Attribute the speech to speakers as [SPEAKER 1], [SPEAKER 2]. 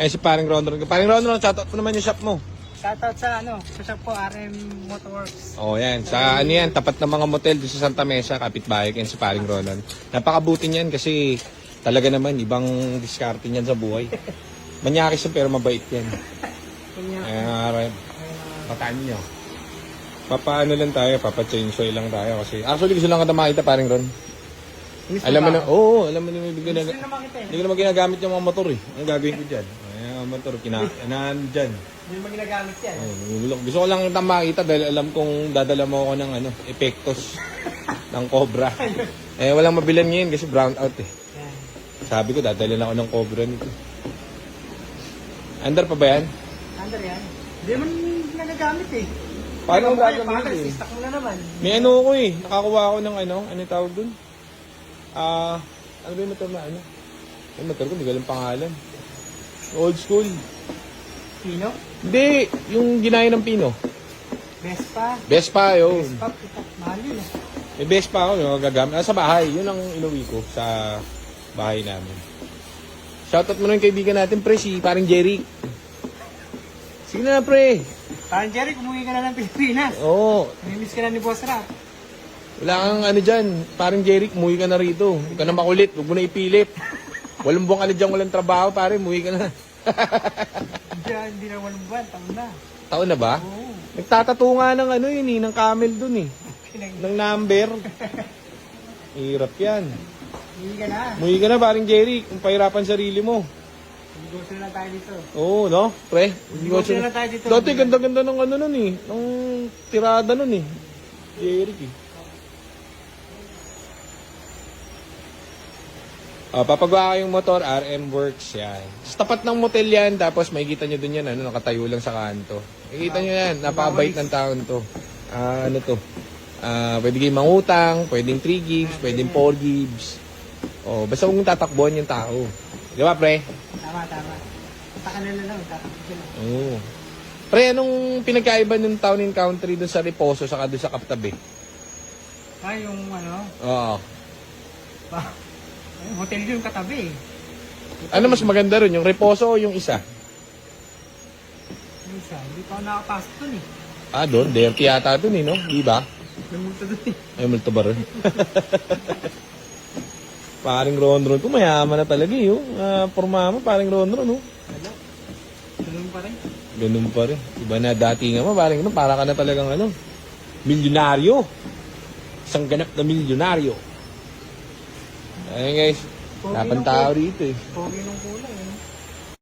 [SPEAKER 1] Ayun si paring Ron Ron. Paring Ron Ron, shoutout mo naman yung shop mo.
[SPEAKER 2] Shoutout sa ano, sa shop po, RM Motorworks.
[SPEAKER 1] Oh, yan. Sa ano yan, tapat ng mga motel doon sa Santa Mesa, kapitbahay kayo si paring Ronan. Napakabuti niyan kasi talaga naman, ibang diskarte niyan sa buhay. Manyakis yan, pero mabait yan. Ayan rin. Pataan niyo. Papaano lang tayo, papachangeoy lang tayo kasi actually gusto lang kita makita paring Ron.
[SPEAKER 2] Miss
[SPEAKER 1] Alam mo na, oo, alam mo na hindi ko na,
[SPEAKER 2] Gusto na eh.
[SPEAKER 1] hindi ko naman ginagamit yung mga motor eh. Ang gagawin ko dyan. Ang motor, kina, naan dyan.
[SPEAKER 2] Hindi mo ginagamit yan.
[SPEAKER 1] Ayun, gusto- Gusto ko lang kita makita dahil alam kong dadala mo ako ng ano, epektos ng cobra. Eh, walang mabilan ngayon kasi brown out eh. Sabi ko, dadala na ako ng cobra nito. Under pa ba yan?
[SPEAKER 2] Under yan. Hindi mo ginagamit eh.
[SPEAKER 1] Paano
[SPEAKER 2] Ano
[SPEAKER 1] mo gagamitin eh?
[SPEAKER 2] Mo na naman.
[SPEAKER 1] May ano ko eh. Nakakuha ako ng ano, ano tawag dun? Ah, ano ba yung motor na ano? Yung motor ko, hindi ko alam pangalan. Old school.
[SPEAKER 2] Pino?
[SPEAKER 1] Hindi, yung ginaya ng Pino.
[SPEAKER 2] Vespa.
[SPEAKER 1] Vespa yun.
[SPEAKER 2] Vespa, kita. Mahal yun eh.
[SPEAKER 1] May Vespa ako, yung gagamit. Ah, sa bahay. Yun ang inuwi ko sa bahay namin. Shoutout mo na yung kaibigan natin, pre, si paring Jerry. Sige na, pre.
[SPEAKER 2] Parang Jerry, kumuhi ka na ng Pilipinas.
[SPEAKER 1] Oo.
[SPEAKER 2] Namimiss ka na ni Boss Rap.
[SPEAKER 1] Wala kang ano dyan. Paring Jerry, umuwi ka na rito. Huwag ka na makulit. Huwag mo na ipilit. Walang buwang ka na dyan, walang trabaho, pare. Umuwi ka na.
[SPEAKER 2] Hindi, hindi na walang buwan. Taon na.
[SPEAKER 1] Taon na ba?
[SPEAKER 2] Oo.
[SPEAKER 1] Nagtatato nga ng ano yun eh, ng camel dun eh.
[SPEAKER 2] Pinag-
[SPEAKER 1] Ng number. Hirap yan.
[SPEAKER 2] Hindi ka na.
[SPEAKER 1] Umuwi ka na, paring Jerry. Kung pahirapan sarili mo.
[SPEAKER 2] Negosyo na tayo dito.
[SPEAKER 1] Oo, no? Pre?
[SPEAKER 2] Negosyo na tayo dito.
[SPEAKER 1] Dati ganda-ganda ng ano nun eh. Ng tirada nun eh. Jeric eh. Ah, papagawa ko yung motor, RM Works yan. Sa tapat ng motel yan, tapos makikita nyo dun yan, ano, nakatayo lang sa kanto. Makikita nyo yan, napakabait ng taon to. Ah, ano to? Ah, pwede kayong mangutang, pwedeng 3 gigs, pwedeng 4 gigs. Oh, basta mong tatakbuhan yung tao. Di ba, pre?
[SPEAKER 2] Tama, tama. Punta ka na lang. Tatakot ka na.
[SPEAKER 1] Oo. Pre, anong pinagkaiba ng town and country doon sa Reposo saka doon sa Kaptabi?
[SPEAKER 2] Ah, yung ano,
[SPEAKER 1] Oo.
[SPEAKER 2] ba, hotel yun katabi eh.
[SPEAKER 1] Ano mas maganda ron, yung Reposo o yung isa?
[SPEAKER 2] Yung isa, hindi pa ako nakapasok dun eh.
[SPEAKER 1] Ah, doon. Dirty yata doon eh, no? Di ba?
[SPEAKER 2] May multo dun eh.
[SPEAKER 1] Ay, multo ba ron? paring Ron Ron. Kung mayaman na talaga eh, yung uh, porma mo, paring Ron Ron, oh.
[SPEAKER 2] Wala. Ganun pa rin.
[SPEAKER 1] Ganun pa rin. Iba na dati nga mo, paring Ron, para ka na talagang ano, milyonaryo. Isang ganap na milyonaryo. Ayun guys,
[SPEAKER 2] Pogi
[SPEAKER 1] dapan
[SPEAKER 2] ng
[SPEAKER 1] tao
[SPEAKER 2] pogi.
[SPEAKER 1] rito eh.
[SPEAKER 2] Pogi nung kulay.